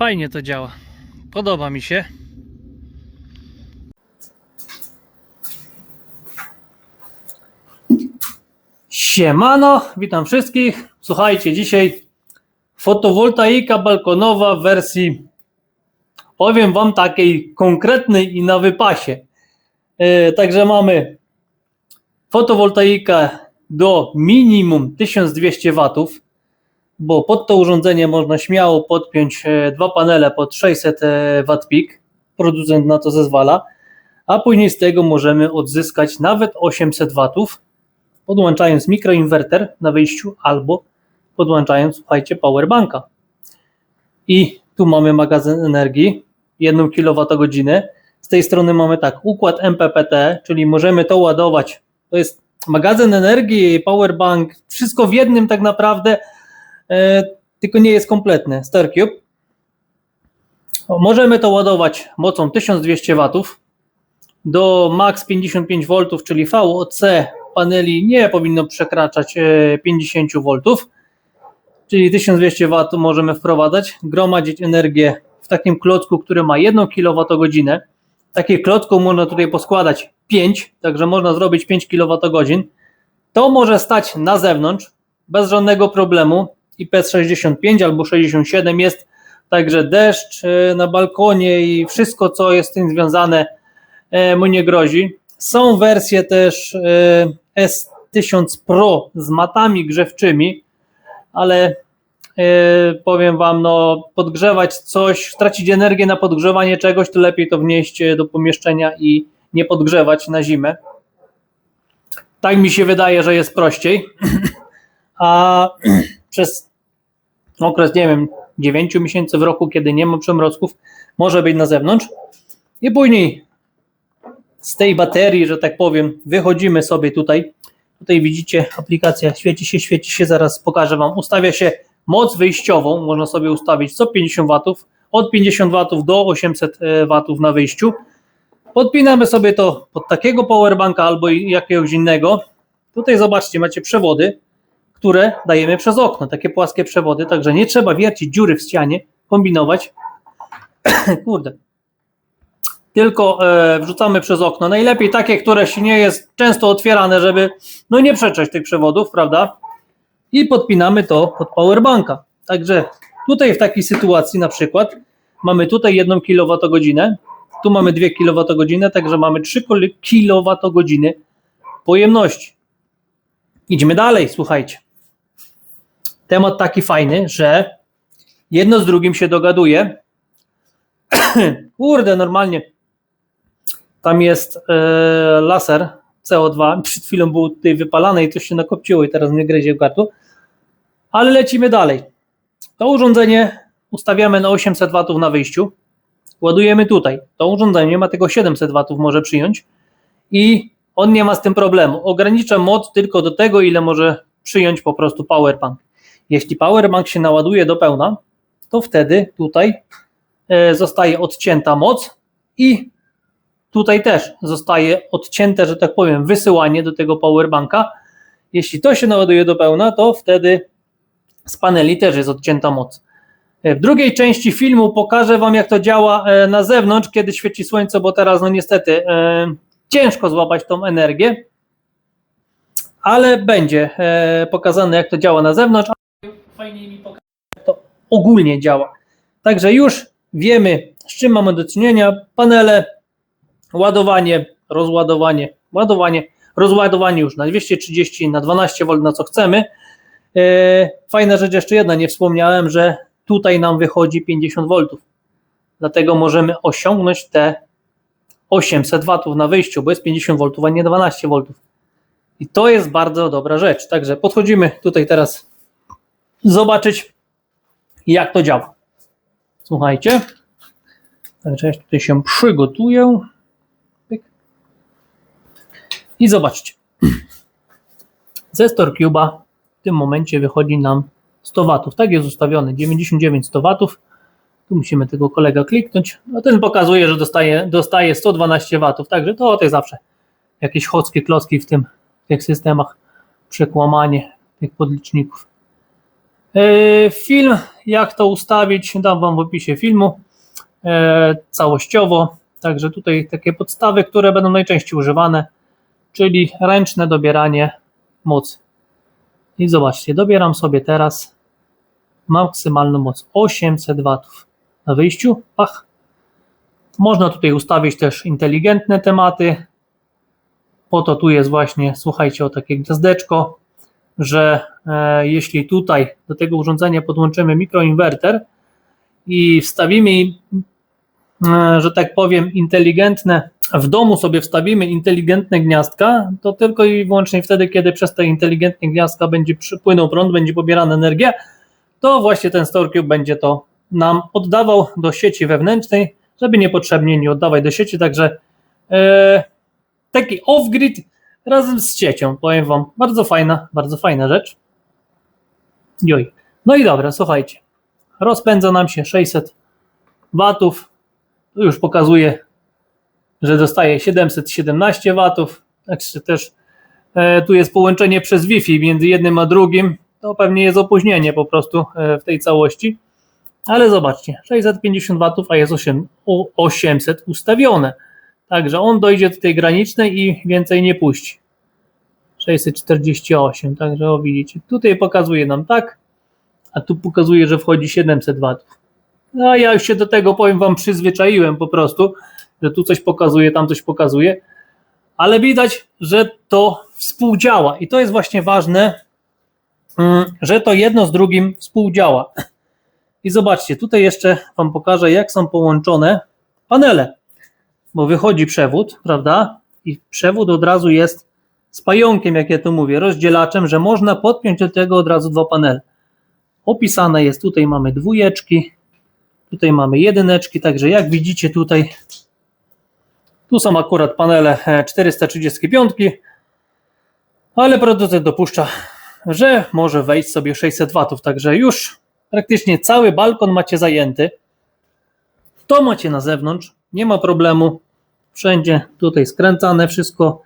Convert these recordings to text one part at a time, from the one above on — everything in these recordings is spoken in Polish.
Fajnie to działa. Podoba mi się. Siemano, witam wszystkich. Słuchajcie, dzisiaj fotowoltaika balkonowa w wersji, powiem Wam, takiej konkretnej i na wypasie. E, Także mamy fotowoltaikę do minimum 1200 watów, bo pod to urządzenie można śmiało podpiąć e, dwa panele pod 600 watt peak. Producent na to zezwala, a później z tego możemy odzyskać nawet 800 watów, podłączając mikroinwerter na wyjściu albo podłączając, słuchajcie, powerbanka. I tu mamy magazyn energii, 1 kWh. Z tej strony mamy tak, układ MPPT, czyli możemy to ładować. To jest magazyn energii, powerbank, wszystko w jednym tak naprawdę, e, tylko nie jest kompletne. StarCube. Możemy to ładować mocą 1200 watów do max 55 V, czyli VOC paneli nie powinno przekraczać e, 50 V, czyli 1200 W możemy wprowadzać, gromadzić energię w takim klocku, który ma 1 kWh. Takich klocków można tutaj poskładać 5, także można zrobić 5 kWh. To może stać na zewnątrz bez żadnego problemu. IP65 albo 67 jest, także deszcz e, na balkonie i wszystko, co jest z tym związane, e, mu nie grozi. Są wersje też e, S1000 Pro z matami grzewczymi, ale powiem Wam, no podgrzewać coś, tracić energię na podgrzewanie czegoś, to lepiej to wnieść do pomieszczenia i nie podgrzewać na zimę. Tak mi się wydaje, że jest prościej. A przez okres, nie wiem, 9 miesięcy w roku, kiedy nie ma przymrozków, może być na zewnątrz. I później z tej baterii, że tak powiem, wychodzimy sobie tutaj. Tutaj widzicie, aplikacja świeci się, świeci się, zaraz pokażę Wam. Ustawia się moc wyjściową, można sobie ustawić 150 W, od 50 W do 800 W na wyjściu. Podpinamy sobie to pod takiego powerbanka albo jakiegoś innego. Tutaj zobaczcie, macie przewody, które dajemy przez okno, takie płaskie przewody, także nie trzeba wiercić dziury w ścianie, kombinować. Kurde. Tylko e, wrzucamy przez okno. Najlepiej takie, które się nie jest często otwierane, żeby no nie przetrzeć tych przewodów, prawda? I podpinamy to pod powerbanka. Także tutaj w takiej sytuacji na przykład mamy tutaj 1 kWh, tu mamy 2 kWh, także mamy 3 kWh pojemności. Idźmy dalej, słuchajcie. Temat taki fajny, że jedno z drugim się dogaduje. Kurde, normalnie. Tam jest e, laser CO2. Przed chwilą był tutaj wypalany i coś się nakopciło i teraz mnie gryzie w gardło. Ale lecimy dalej. To urządzenie ustawiamy na 800 W na wyjściu. Ładujemy tutaj. To urządzenie ma tylko 700 W może przyjąć i on nie ma z tym problemu. Ogranicza moc tylko do tego, ile może przyjąć po prostu powerbank. Jeśli powerbank się naładuje do pełna, to wtedy tutaj e, zostaje odcięta moc i tutaj też zostaje odcięte, że tak powiem, wysyłanie do tego powerbanka. Jeśli to się naładuje do pełna, to wtedy z paneli też jest odcięta moc. E, W drugiej części filmu pokażę Wam, jak to działa e, na zewnątrz, kiedy świeci słońce, bo teraz, no niestety, e, ciężko złapać tą energię, ale będzie e, pokazane, jak to działa na zewnątrz. Fajnie mi pokazać, jak to ogólnie działa. Także już wiemy, z czym mamy do czynienia. Panele, ładowanie, rozładowanie, ładowanie, rozładowanie już na 230, na 12 V, na co chcemy. E, Fajna rzecz jeszcze jedna, nie wspomniałem, że tutaj nam wychodzi 50 V. Dlatego możemy osiągnąć te 800 W na wyjściu, bo jest 50 V, a nie 12 V. I to jest bardzo dobra rzecz. Także podchodzimy tutaj teraz zobaczyć, jak to działa. Słuchajcie. Także ja tutaj się przygotuję. I zobaczcie. Ze StoreCube'a w tym momencie wychodzi nam 100 W. Tak jest ustawiony, 99 100 W. Tu musimy tego kolega kliknąć. No ten pokazuje, że dostaje, dostaje 112 W. Także to, to jest zawsze jakieś chodzkie klocki w tym, w tych systemach, przekłamanie tych podliczników. Yy, Film jak to ustawić, dam Wam w opisie filmu e, całościowo. Także tutaj takie podstawy, które będą najczęściej używane, czyli ręczne dobieranie mocy. I zobaczcie, dobieram sobie teraz maksymalną moc 800 watów na wyjściu. Pach. Można tutaj ustawić też inteligentne tematy. Po to tu jest właśnie, słuchajcie, o takie gniazdeczko, że e, jeśli tutaj do tego urządzenia podłączymy mikroinwerter i wstawimy, e, że tak powiem, inteligentne, w domu sobie wstawimy inteligentne gniazdka, to tylko i wyłącznie wtedy, kiedy przez te inteligentne gniazdka będzie przypłynął prąd, będzie pobierana energia, to właśnie ten StoreCube będzie to nam oddawał do sieci wewnętrznej, żeby niepotrzebnie nie oddawać do sieci, także e, taki off-grid razem z siecią, powiem Wam, bardzo fajna, bardzo fajna rzecz. Joj. No i dobra, słuchajcie, rozpędza nam się 600 watów, już pokazuje, że dostaje 717 watów, także też e, tu jest połączenie przez Wi-Fi między jednym a drugim, to pewnie jest opóźnienie po prostu e, w tej całości. Ale zobaczcie, 650 watów, a jest 8, 800 ustawione. Także on dojdzie do tej granicznej i więcej nie puści. 648, także o widzicie. Tutaj pokazuje nam tak, a tu pokazuje, że wchodzi 700 watów. No ja już się do tego, powiem Wam, przyzwyczaiłem po prostu, że tu coś pokazuje, tam coś pokazuje, ale widać, że to współdziała i to jest właśnie ważne, Mm, że to jedno z drugim współdziała. I zobaczcie, tutaj jeszcze Wam pokażę, jak są połączone panele, bo wychodzi przewód, prawda? I przewód od razu jest z pająkiem, jak ja tu mówię, rozdzielaczem, że można podpiąć do tego od razu dwa panele. Opisane jest, tutaj mamy dwójeczki, tutaj mamy jedyneczki, także jak widzicie tutaj, tu są akurat panele 435, ale producent dopuszcza że może wejść sobie 600 watów, także już praktycznie cały balkon macie zajęty. To macie na zewnątrz, nie ma problemu. Wszędzie tutaj skręcane, wszystko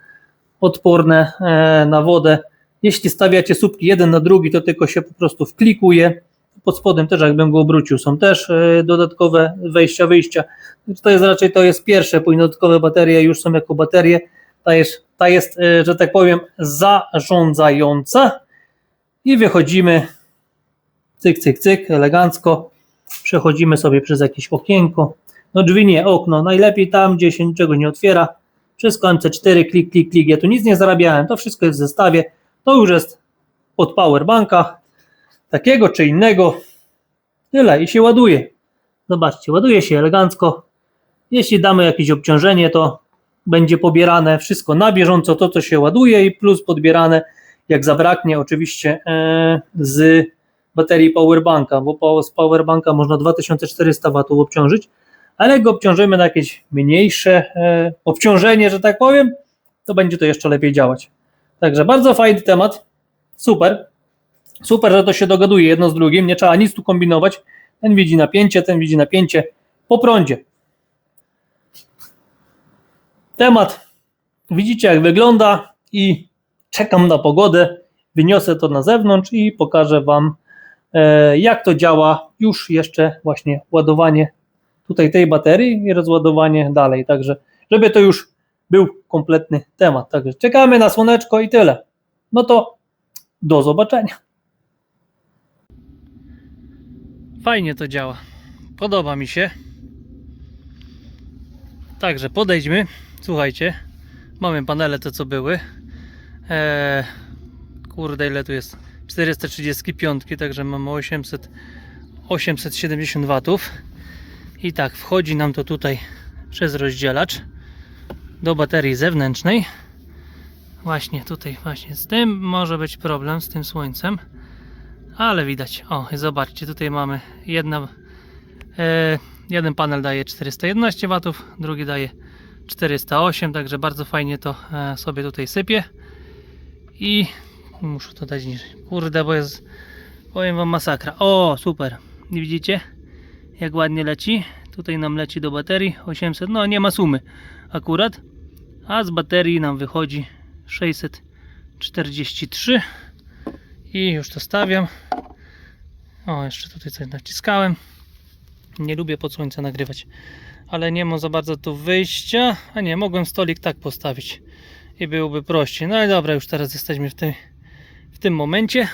odporne e, na wodę. Jeśli stawiacie słupki jeden na drugi, to tylko się po prostu wklikuje. Pod spodem też, jakbym go obrócił, są też e, dodatkowe wejścia, wyjścia. To jest raczej to jest pierwsze, później dodatkowe baterie już są jako baterie. Ta jest, ta jest e, że tak powiem, zarządzająca i wychodzimy, cyk, cyk, cyk, elegancko, przechodzimy sobie przez jakieś okienko, no drzwi nie, okno, najlepiej tam, gdzie się niczego nie otwiera, wszystko MC4, klik, klik, klik, ja tu nic nie zarabiałem, to wszystko jest w zestawie, to już jest od powerbanka, takiego czy innego, tyle. I się ładuje, zobaczcie, ładuje się elegancko, jeśli damy jakieś obciążenie, to będzie pobierane wszystko na bieżąco, to co się ładuje i plus podbierane jak zabraknie oczywiście e, z baterii powerbanka, bo z powerbanka można 2400 W obciążyć, ale go obciążymy na jakieś mniejsze e, obciążenie, że tak powiem, to będzie to jeszcze lepiej działać. Także bardzo fajny temat, super, super, że to się dogaduje jedno z drugim, nie trzeba nic tu kombinować, ten widzi napięcie, ten widzi napięcie po prądzie. Temat widzicie jak wygląda i czekam na pogodę, wyniosę to na zewnątrz i pokażę Wam, e, jak to działa. Już jeszcze właśnie ładowanie tutaj tej baterii i rozładowanie dalej. Także, żeby to już był kompletny temat. Także czekamy na słoneczko i tyle. No to do zobaczenia. Fajnie to działa. Podoba mi się. Także podejdźmy. Słuchajcie, mamy panele te co były. Eee, kurde ile tu jest 435 także mamy 800 870 watów i tak wchodzi nam to tutaj przez rozdzielacz do baterii zewnętrznej właśnie tutaj właśnie z tym może być problem z tym słońcem ale widać o zobaczcie tutaj mamy jedna e, jeden panel daje 411 watów drugi daje 408 także bardzo fajnie to e, sobie tutaj sypie i muszę to dać niżej. Kurde, bo jest powiem wam masakra. O, super. Widzicie? Jak ładnie leci. Tutaj nam leci do baterii 800. No, nie ma sumy akurat. A z baterii nam wychodzi 643. I już to stawiam. O, jeszcze tutaj coś naciskałem. Nie lubię pod słońce nagrywać, ale nie mam za bardzo tu wyjścia. A nie, mogłem stolik tak postawić i byłoby prościej. No i dobra, już teraz jesteśmy w tym, w tym momencie.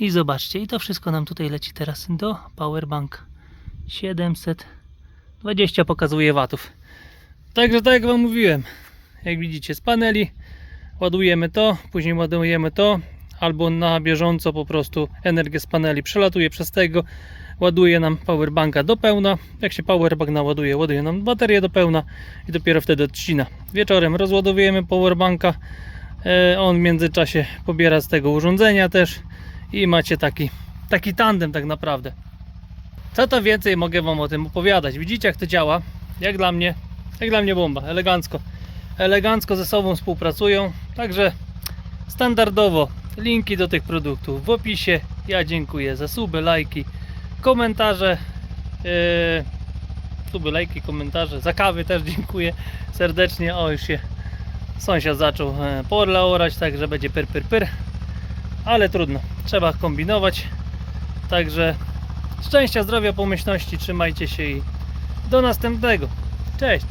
I zobaczcie, i to wszystko nam tutaj leci teraz do powerbank 720 pokazuje watów. Także tak jak Wam mówiłem, jak widzicie z paneli ładujemy to, później ładujemy to, albo na bieżąco po prostu energię z paneli przelatuje przez tego, ładuje nam powerbanka do pełna. Jak się powerbank naładuje, ładuje nam baterię do pełna i dopiero wtedy odcina. Wieczorem rozładowujemy powerbanka, e, on w międzyczasie pobiera z tego urządzenia też i macie taki, taki tandem tak naprawdę. Co to więcej mogę Wam o tym opowiadać? Widzicie jak to działa? Jak dla mnie, jak dla mnie bomba, elegancko. Elegancko ze sobą współpracują, także standardowo linki do tych produktów w opisie. Ja dziękuję za suby, lajki, komentarze. Yy, suby, lajki, komentarze. Za kawy też dziękuję serdecznie. O, już się sąsiad zaczął e, porla orać, także będzie pyr, pyr, pyr. Ale trudno, trzeba kombinować. Także szczęścia, zdrowia, pomyślności, trzymajcie się i do następnego. Cześć!